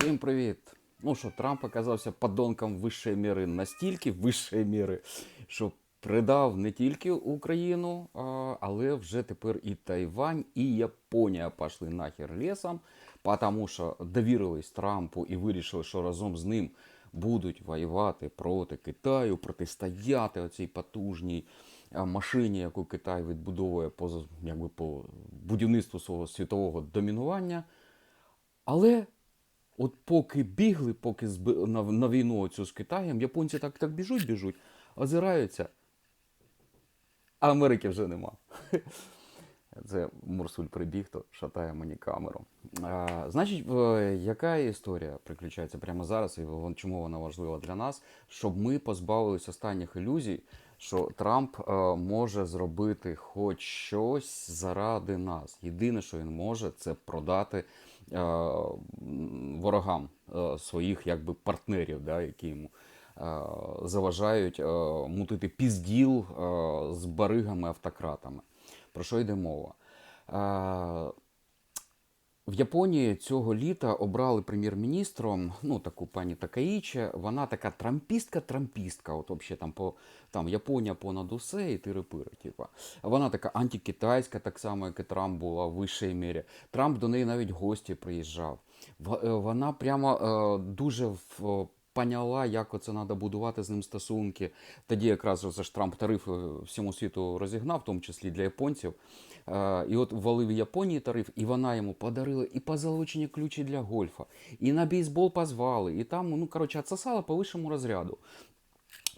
Всім привіт! Ну що, Трамп оказався подонком вищої міри настільки вищої міри, що придав не тільки Україну, але вже тепер і Тайвань, і Японія пішли нахер лісом, тому що довірились Трампу і вирішили, що разом з ним будуть воювати проти Китаю, протистояти оцій потужній машині, яку Китай відбудовує по, якби, по будівництву свого світового домінування. Але от поки бігли, поки зби- на, на війну цю з Китаєм, японці так, так біжуть, біжуть, озираються, а Америки вже нема. Це Мурсуль прибіг, то шатає мені камеру. А, значить, яка історія приключається прямо зараз, і чому вона важлива для нас, щоб ми позбавились останніх ілюзій, що Трамп е, може зробити хоч щось заради нас. Єдине, що він може, це продати ворогам е, своїх якби партнерів, да, які йому е, заважають е, мутити пізділ е, з баригами-автократами. Про що йде мова? В Японії цього літа обрали прем'єр-міністром, ну таку пані Такаїче. Вона така трампістка-трампістка. От взагалі там по там Японія понад усе і тири-пири. Типа. Вона така антикитайська, так само, як і Трамп була в вищій мірі. Трамп до неї навіть гості приїжджав. Е, Вона прямо е, дуже в- поняла, як оце треба будувати з ним стосунки. Тоді якраз за ж Трамп тарифи всьому світу розігнав, в тому числі для японців. Е, І от ввалив Японії тариф, і вона йому подарила і позолочені ключі для гольфа, і на бейсбол позвали, і там, ну коротше, отсосала по вищому розряду.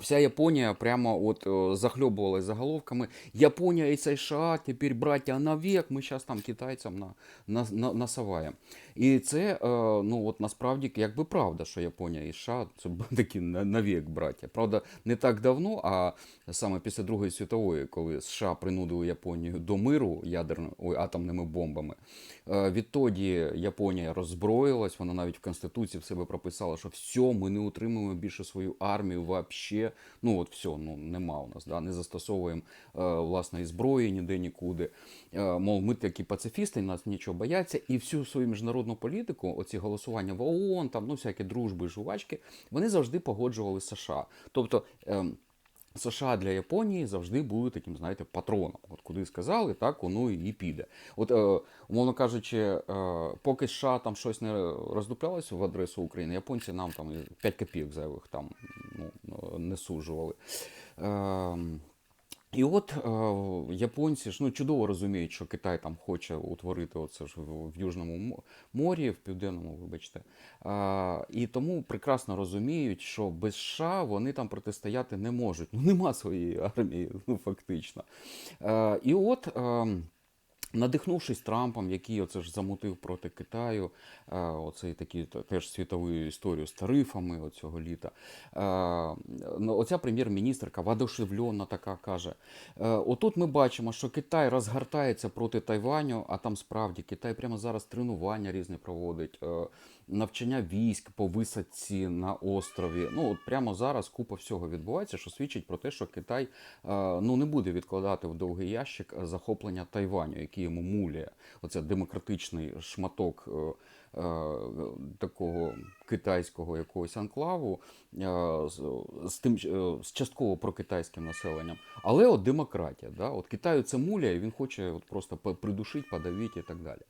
Вся Японія прямо от е, захльобувалась заголовками Японія і США тепер браття навік, ми зараз там китайцям на, на, на, насаваємо. І це е, ну от насправді якби правда, що Японія і США це такі на- навік браття. Правда, не так давно, а саме після Другої світової, коли США принудили Японію до миру ядерними ой, атомними бомбами. Е, Відтоді Японія роззброїлась, вона навіть в Конституції в себе прописала, що все, ми не утримуємо більше свою армію вообще. Ну от все, ну нема у нас, да, не застосовуємо е, власної зброї ніде нікуди. Е, мов, ми такі пацифісти, нас нічого бояться, і всю свою міжнародну політику, оці голосування в ООН, там, ну всякі дружби, жувачки, вони завжди погоджували США. Тобто. Ем, США для Японії завжди були таким, знаєте, патроном. От куди сказали, так воно і піде. От, е, умовно кажучи, е, поки США там щось не роздуплялося в адресу України, японці нам там і 5 копійок зайвих там ну, не сужували. Е, і от е, японці ж ну, чудово розуміють, що Китай там хоче утворити оце ж в, Южному морі, в південному, вибачте. І тому прекрасно розуміють, що без США вони там протистояти не можуть. Ну нема своєї армії, ну фактично. Е, і от. Надихнувшись Трампом, який оце ж замутив проти Китаю, е, оцей те- теж світову історію з тарифами оцього літа. Е, ну, Оця прем'єр-міністрка воодушевлена така каже: е, отут ми бачимо, що Китай розгортається проти Тайваню, а там справді Китай прямо зараз тренування різні проводить, навчання військ по висадці на острові. Ну от прямо зараз купа всього відбувається, що свідчить про те, що Китай е, ну не буде відкладати в довгий ящик захоплення Тайваню, який йому муляє. Оце демократичний шматок. е, е, Такого китайського якогось анклаву з, тим з частково прокитайським населенням, але от демократія. Да? От Китаю це муляє, він хоче от просто придушити, подавити і так далі.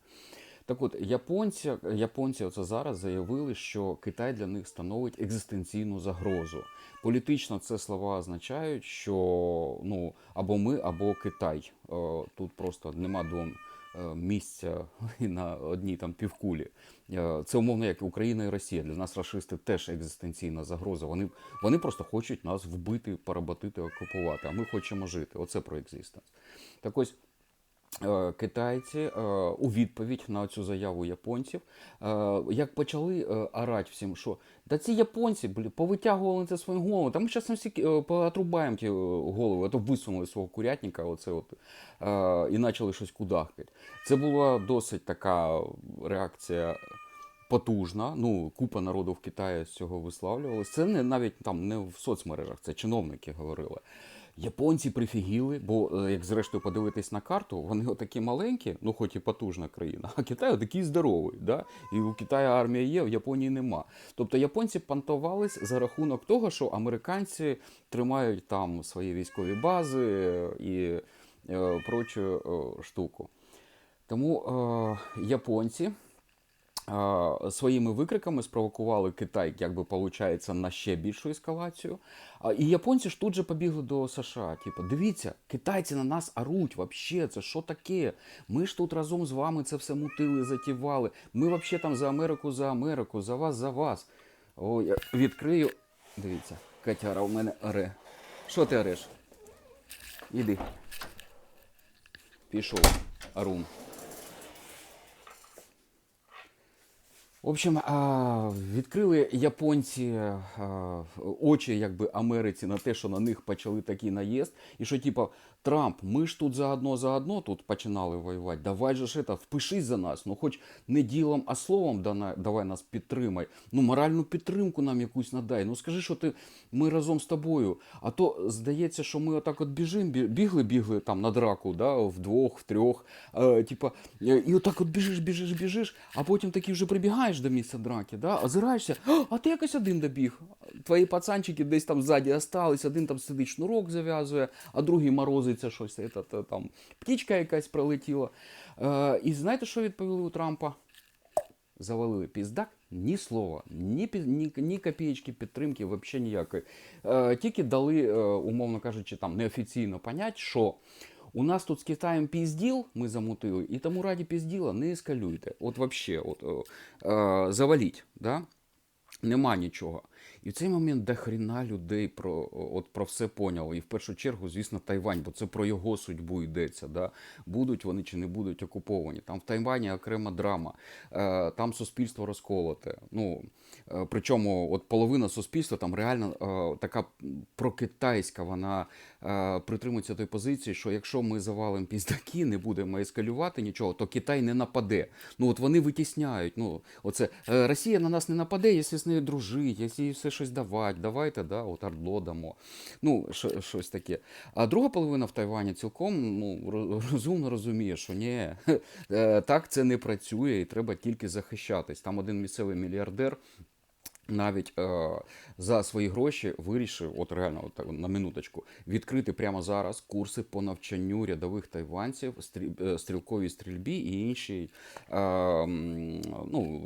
Так от, японці, японці оце зараз заявили, що Китай для них становить екзистенційну загрозу. Політично це слова означають, що ну або ми, або Китай. Е, Тут просто нема двом е, місця на одній там півкулі. Е, Це умовно як Україна і Росія. Для нас рашисти теж екзистенційна загроза. Вони, вони просто хочуть нас вбити, поработити, окупувати. А ми хочемо жити. Оце про екзистенс. Так ось. Е, Китайці е, у відповідь на цю заяву японців, е, як почали орати всім, що та ці японці блі, повитягували це свою голову, там ми зараз всі поотрубаємо ті голови, а то висунули свого курятника оце от, і почали щось кудахти. Це була досить така реакція потужна. Ну, купа народу в Китаї з цього висловлювалися. Це не навіть там не в соцмережах, це чиновники говорили. Японці прифігіли, бо е, як зрештою подивитись на карту, вони отакі маленькі, ну хоч і потужна країна, а Китай такий здоровий. Да? І у Китаю армія є, в Японії нема. Тобто японці пантувались за рахунок того, що американці тримають там свої військові бази е, і е, прочу е, штуку. Тому е, японці своїми викриками спровокували Китай, як би виходить, на ще більшу ескалацію. І японці ж тут же побігли до США. Типу, дивіться, китайці на нас оруть, вообще, це що таке? Ми ж тут разом з вами це все мутили, затівали. Ми вообще там за Америку, за Америку, за вас, за вас. О, я відкрию. Дивіться, Катяра у мене оре. Що ти ореш? Іди. Пішов. Арун. В общем, відкрили японці очі якби Америці на те, що на них почали такий наїзд, і що, типа, Трамп, ми ж тут заодно заодно тут починали воювати. Давай же ж это, впишись за нас. Ну, хоч не ділом, а словом давай нас підтримай. Ну, моральну підтримку нам якусь надай. Ну скажи, що ти ми разом з тобою. А то здається, що ми отак от біжим, бі- бігли, бігли там на драку, да, вдвох, втрьох. Е, типа, е, і отак от біжиш, біжиш, біжиш, а потім таки вже прибігаєш до місця драки, да, озираєшся, «А, ти якось один добіг. Твої пацанчики десь там ззаді остались, один там сидить шнурок зав'язує, а другий морозиться щось, це, там птічка якась пролетіла. Е, і знаєте, що відповіли у Трампа? завалили піздак, ні слова, ні, ні, ні копієчки підтримки, взагалі ніякої. Е, тільки дали, е, умовно кажучи, там неофіційно понять, що у нас тут з Китаєм пізділ ми замутили, і тому раді пізділа не ескалюйте. От взагалі, от, е, е, заваліть. Да? Нема нічого. І в цей момент до хріна людей про, от, про все поняло. І в першу чергу, звісно, Тайвань, бо це про його судьбу йдеться. Да? Будуть вони чи не будуть окуповані. Там в Тайвані окрема драма, е, там суспільство розколоте. Ну, е, причому от половина суспільства там реально е, така прокитайська, вона притримується той позиції, що якщо ми завалимо піздаки, не будемо ескалювати нічого, то Китай не нападе. Ну от вони витісняють. Ну, оце Росія на нас не нападе, якщо з нею дружить, якщо їй щось давати. Давайте, да, от ардло дамо. Ну, що- щось таке. А друга половина в Тайвані цілком ну, розумно розуміє, що ні, е, так це не працює і треба тільки захищатись. Там один місцевий мільярдер навіть е, за свої гроші вирішив, от реально от, на минуточку, відкрити прямо зараз курси по навчанню рядових тайванців, е, стрілковій стрільбі і іншій е, ну,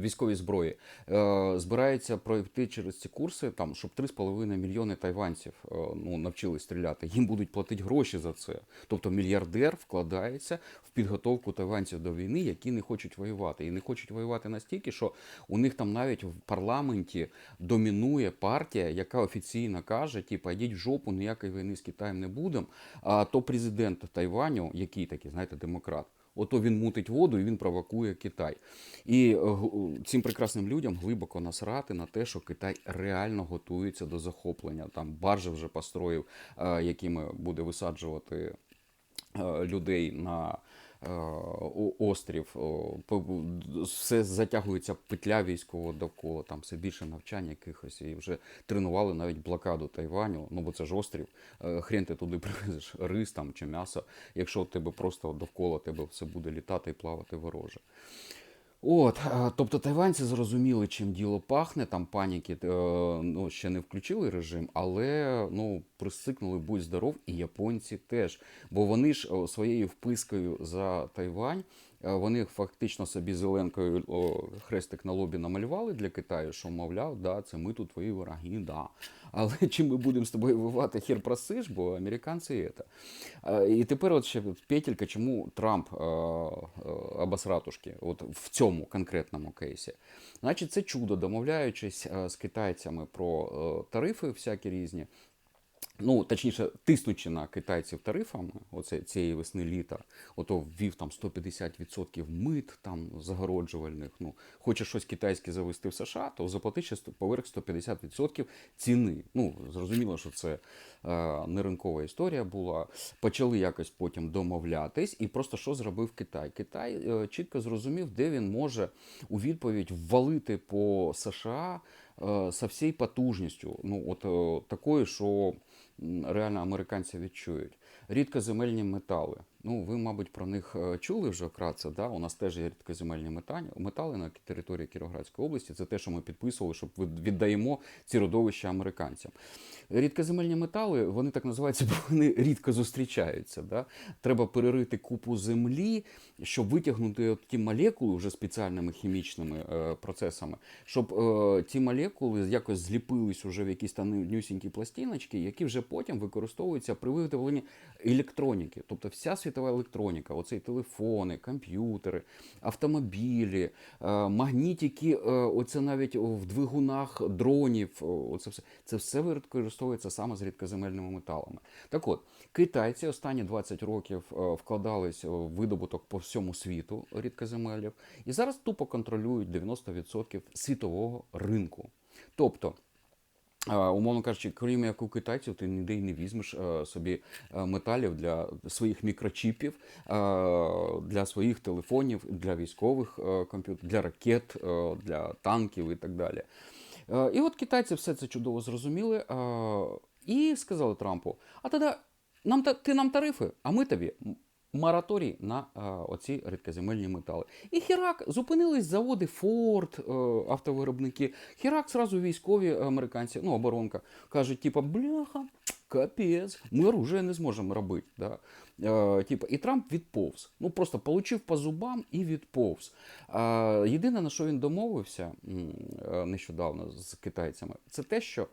військовій зброї. Е, збирається пройти через ці курси, там, щоб 3,5 мільйони тайванців е, ну, навчили стріляти. Їм будуть платити гроші за це. Тобто мільярдер вкладається в підготовку тайванців до війни, які не хочуть воювати. І не хочуть воювати настільки, що у них там навіть в парламенті домінує партія, яка офіційно каже: типу, йдіть в жопу, ніякої війни з Китаєм не будемо. А то президент Тайваню, який такий, знаєте, демократ. Ото він мутить воду і він провокує Китай. І е, цим прекрасним людям глибоко насрати на те, що Китай реально готується до захоплення. Там баржі вже построїв, е, якими буде висаджувати е, людей на острів. Все затягується петля військового довкола, там все більше навчань якихось. І вже тренували навіть блокаду Тайваню, ну бо це ж острів. Е, Хрен ти туди привезеш рис там чи м'ясо, якщо тебе просто довкола тебе все буде літати і плавати вороже. От, тобто тайванці зрозуміли, чим діло пахне, там паніки е, ну, ще не включили режим, але ну, присикнули будь здоров, і японці теж. Бо вони ж своєю впискою за Тайвань, вони фактично собі зеленкою хрестик на лобі намалювали для Китаю, що мовляв, да, це ми тут твої вороги, да. Але чим ми будемо з тобою воювати, хер просиш, бо американці це. Е, І тепер от ще петелька, чому Трамп е, е, обосратушки, от в цьому конкретному кейсі. Значить, це чудо, домовляючись е, з китайцями про е, тарифи всякі різні. Ну, точніше, тиснучи на китайців тарифами, оце цієї весни літа, ото ввів там 150% мит там загороджувальних. Ну, хоче щось китайське завести в США, то заплати ще поверх 150% ціни. Ну, зрозуміло, що це е, не ринкова історія була. Почали якось потім домовлятись, і просто що зробив Китай? Китай е, чітко зрозумів, де він може у відповідь ввалити по США е, со всією потужністю. Ну, от е, такою, що реально американці відчують. Рідкоземельні метали. Ну, ви, мабуть, про них е, чули вже вкратце. Да? У нас теж є рідкоземельні метали на території Кіровоградської області. Це те, що ми підписували, щоб віддаємо ці родовища американцям. Рідкоземельні метали, вони так називаються, бо вони рідко зустрічаються. Да? Треба перерити купу землі, щоб витягнути от ті молекули вже спеціальними хімічними е, процесами, щоб е, ті молекули якось зліпились уже в якісь там нюсінькі пластиночки, які вже потім використовуються при виготовленні електроніки. Тобто вся світова електроніка, оцей телефони, комп'ютери, автомобілі, е, магнітики, е, оце навіть в двигунах дронів, е, оце все, це все використовується саме з рідкоземельними металами. Так от, китайці останні 20 років вкладались в видобуток по всьому світу рідкоземелів і зараз тупо контролюють 90% світового ринку. Тобто, умовно кажучи, крім як у китайців, ти ніде й не візьмеш е, собі е, металів для своїх мікрочіпів, е, для своїх телефонів, для військових комп'ютерів, для ракет, для танків і так далі. І от китайці все це чудово зрозуміли і сказали Трампу: а тоді нам ти нам тарифи, а ми тобі мораторій на е, оці рідкоземельні метали. І хірак зупинились заводи Форд, е, автовиробники. Хірак зразу військові американці, ну оборонка, кажуть, типа, бляха. Капець, ми оружие не зможемо робити. Да? Е, типа, і Трамп відповз. Ну просто получив по зубам і відповз. Е, єдине, на що він домовився е, нещодавно з китайцями, це те, що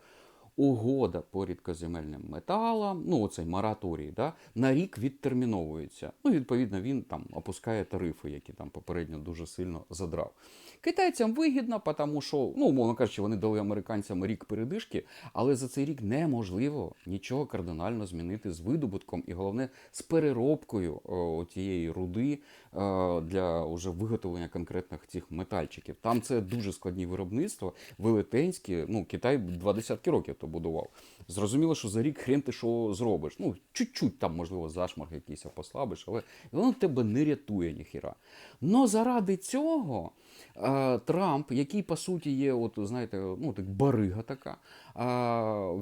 угода по рідкоземельним металам, ну оцей мораторій, да, на рік відтерміновується. Ну, відповідно, він там опускає тарифи, які там попередньо дуже сильно задрав. Китайцям вигідно, тому що, ну, умовно кажучи, вони дали американцям рік передишки, але за цей рік неможливо нічого кардинально змінити з видобутком і головне з переробкою о, тієї руди для уже виготовлення конкретних цих метальчиків. Там це дуже складні виробництва, велетенські. Ну, Китай два десятки років то будував. Зрозуміло, що за рік хрен ти що зробиш. Ну, чуть-чуть там, можливо, зашморг якийсь послабиш, але воно тебе не рятує ніхіра. Но заради цього е, Трамп, який по суті є, от знаєте, ну так барига така, е,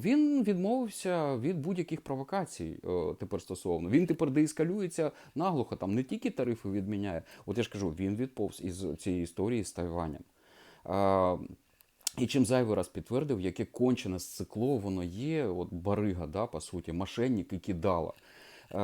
він відмовився від будь-яких провокацій е, тепер стосовно. Він тепер деескалюється наглухо, там не тільки тарифи відміняє. От я ж кажу, він відповз із цієї історії з Тайванем. Е, і чим зайвий раз підтвердив, яке кончене сцикло воно є, от барига, да, по суті, мошенник і кидала. Е,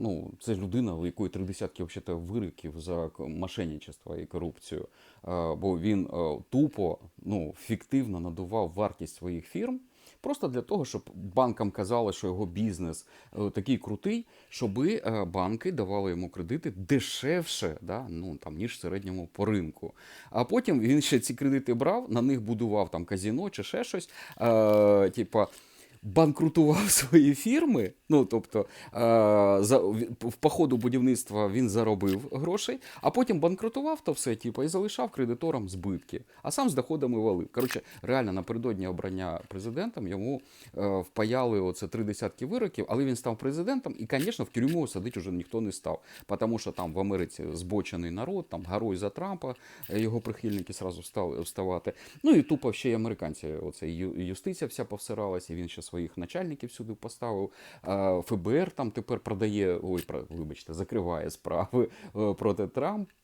ну, це людина, у якої три десятки вироків за мошенничество і корупцію. Е, бо він е, тупо, ну, фіктивно надував вартість своїх фірм. Просто для того, щоб банкам казали, що його бізнес е, такий крутий, щоб банки давали йому кредити дешевше, да, ну, там, ніж в середньому по ринку. А потім він ще ці кредити брав, на них будував там казіно чи ще щось. Е, типа, банкрутував свої фірми. Ну, тобто, е, за, в по ходу будівництва він заробив грошей, а потім банкрутував то все, типу, і залишав кредиторам збитки, а сам з доходами валив. Коротше, реально напередодні обрання президентом йому е, впаяли оце три десятки вироків, але він став президентом, і, звісно, в тюрму садити вже ніхто не став. Тому що там в Америці збочений народ, там гарой за Трампа, е, його прихильники сразу стали вставати. Ну і тупо ще й американці, оце юстиція вся повсиралася, і він ще своїх начальників сюди поставив. Е, ФБР там тепер продає, ой, вибачте, закриває справи проти проти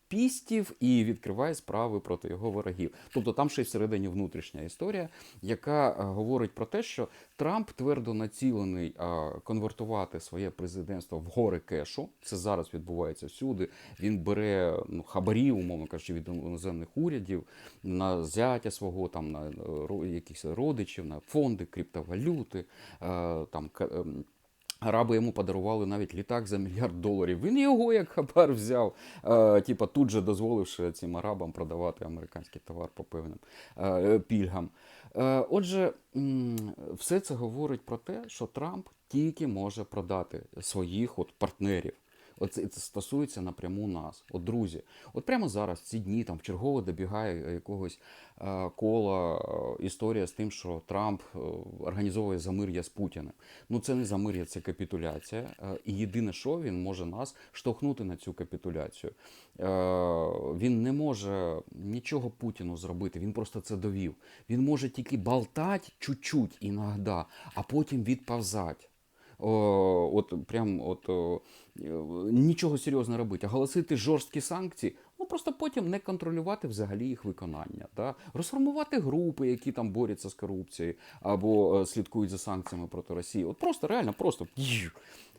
Трампістів і відкриває справи проти його ворогів. Тобто там ще й всередині внутрішня історія, яка е, говорить про те, що Трамп твердо націлений е, конвертувати своє президентство в гори кешу. Це зараз відбувається всюди. Він бере ну, хабарі, умовно кажучи, від іноземних урядів на зятя свого, там на е, якихось родичів, на фонди, криптовалюти, там ем, Араби йому подарували навіть літак за мільярд доларів. Він його як хабар взяв, е, типа тут же дозволивши цим арабам продавати американський товар по певним е, пільгам. Е, отже, все це говорить про те, що Трамп тільки може продати своїх от партнерів. Оце це стосується напряму нас. От друзі, от прямо зараз, ці дні, там вчергово добігає якогось е, кола е, історія з тим, що Трамп е, організовує замир'я з Путіним. Ну це не замир'я, це капітуляція. Е, і єдине, що він може нас штовхнути на цю капітуляцію. Е, він не може нічого Путіну зробити. Він просто це довів. Він може тільки болтати чуть-чуть іноді, а потім відповзати. От прям от е, нічого серйозного робити, оголосити жорсткі санкції, ну просто потім не контролювати взагалі їх виконання. Да? Розформувати групи, які там борються з корупцією або е, слідкують за санкціями проти Росії. От просто реально, просто.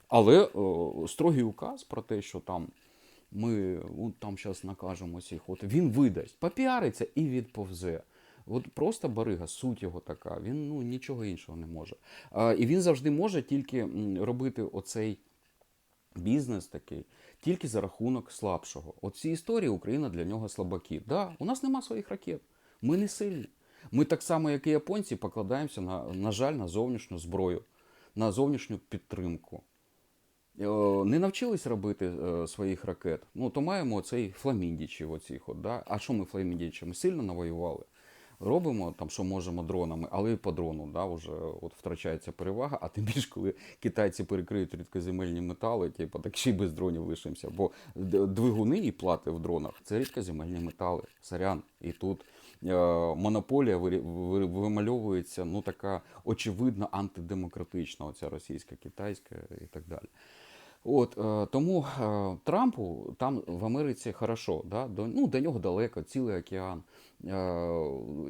Але о, строгий указ про те, що там ми ну, там зараз накажемо всіх, от він видасть, попіариться і відповзе. От просто барига, суть його така. Він ну нічого іншого не може. А, і він завжди може тільки робити оцей бізнес такий тільки за рахунок слабшого. От ці історії Україна для нього слабаки. Да, у нас нема своїх ракет. Ми не сильні. Ми так само, як і японці, покладаємося на, на жаль, на зовнішню зброю, на зовнішню підтримку. Е, Не навчились робити е, своїх ракет. Ну, то маємо цей фламіндічів оцих. От, да? А що ми фламіндічами? Сильно навоювали. Робимо там, що можемо дронами, але і по дрону да, вже от втрачається перевага. А тим більше, коли китайці перекриють рідкоземельні метали, типу, так ще й без дронів лишимося. Бо двигуни і плати в дронах це рідкоземельні метали. Сорян. І тут е, монополія вимальовується ну така очевидно антидемократична, оця російська, китайська і так далі. От е, тому е, Трампу там в Америці хорошо, да? до, ну, до нього далеко, цілий океан. Е,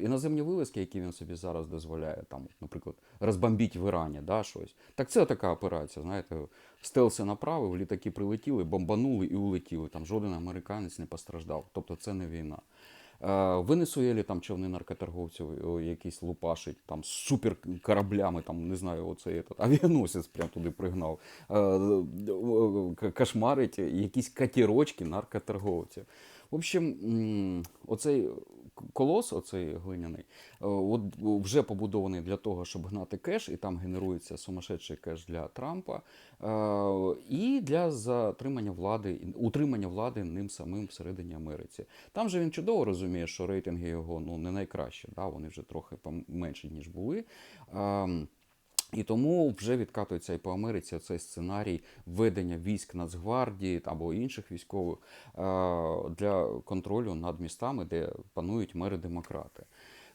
іноземні вилазки, які він собі зараз дозволяє, там, наприклад, розбомбіть в Ірані, да, щось. Так це така операція, знаєте, стелси направив, літаки прилетіли, бомбанули і улетіли. Там жоден американець не постраждав. Тобто це не війна. Е, Венесуелі там човни наркоторговців якісь лупашить, там з суперкораблями, там не знаю, оцей этот, авіаносець прям туди пригнав. Е, Кошмарить якісь катірочки наркоторговців. В общем, оцей колос, оцей глиняний, е, от вже побудований для того, щоб гнати кеш, і там генерується сумасшедший кеш для Трампа, е, і для затримання влади, утримання влади ним самим всередині Америці. Там же він чудово розуміє, що рейтинги його ну, не найкращі, да? вони вже трохи менші, ніж були. І тому вже відкатується і по Америці цей сценарій введення військ Нацгвардії або інших військових е, для контролю над містами, де панують мери-демократи.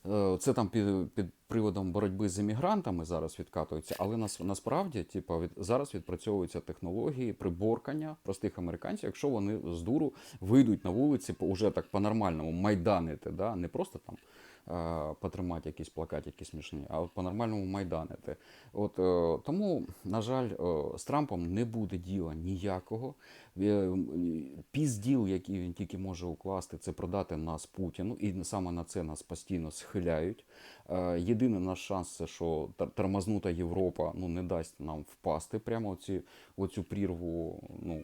Е, Це там під, під приводом боротьби з емігрантами зараз відкатується, але нас, насправді типу, від, зараз відпрацьовуються технології приборкання простих американців, якщо вони з дуру вийдуть на вулиці по уже так по-нормальному майданити, да? не просто там потримати якісь плакатики смішні, а от по-нормальному майданити. От, е, тому, на жаль, е, з Трампом не буде діла ніякого. Е, Пізділ, який він тільки може укласти, це продати нас Путіну, і саме на це нас постійно схиляють. Е, Єдиний наш шанс це, що тор- тормознута Європа ну, не дасть нам впасти прямо в ці, в цю прірву ну,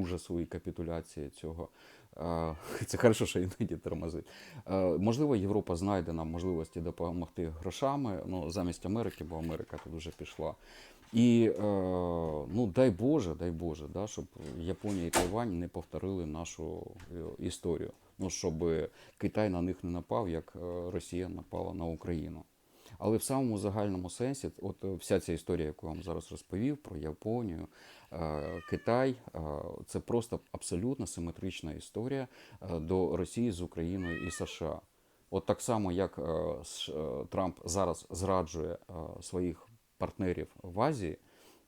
ужасу і капітуляції цього. Це хорошо, що іноді тормозить. Можливо, Європа знайде нам можливості допомогти грошами ну, замість Америки, бо Америка тут вже пішла. І е, ну дай Боже, дай Боже, да, щоб Японія і Тайвань не повторили нашу е, історію. Ну, щоб Китай на них не напав, як е, Росія напала на Україну. Але в самому загальному сенсі, от е, вся ця історія, яку я вам зараз розповів про Японію, е, Китай, е, це просто абсолютно симетрична історія до Росії з Україною і США. От так само, як Трамп зараз зраджує своїх партнерів в Азії,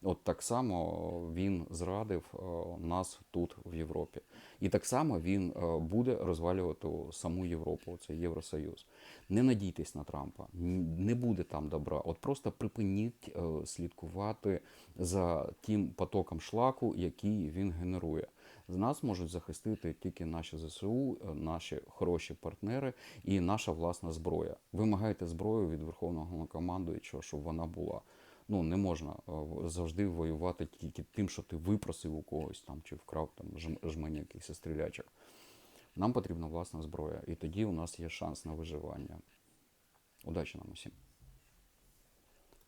от так само він зрадив е, нас тут в Європі. І так само він е, буде розвалювати саму Європу, це Євросоюз. Не надійтесь на Трампа, не буде там добра. От просто припиніть е, слідкувати за тим потоком шлаку, який він генерує. З нас можуть захистити тільки наші ЗСУ, наші хороші партнери і наша власна зброя. Вимагайте зброю від Верховного Головнокомандуючого, щоб вона була. Ну, не можна завжди воювати тільки тим, що ти випросив у когось там чи вкрав там жм- жмені якихось стрілячок. Нам потрібна власна зброя, і тоді у нас є шанс на виживання. Удачі нам усім!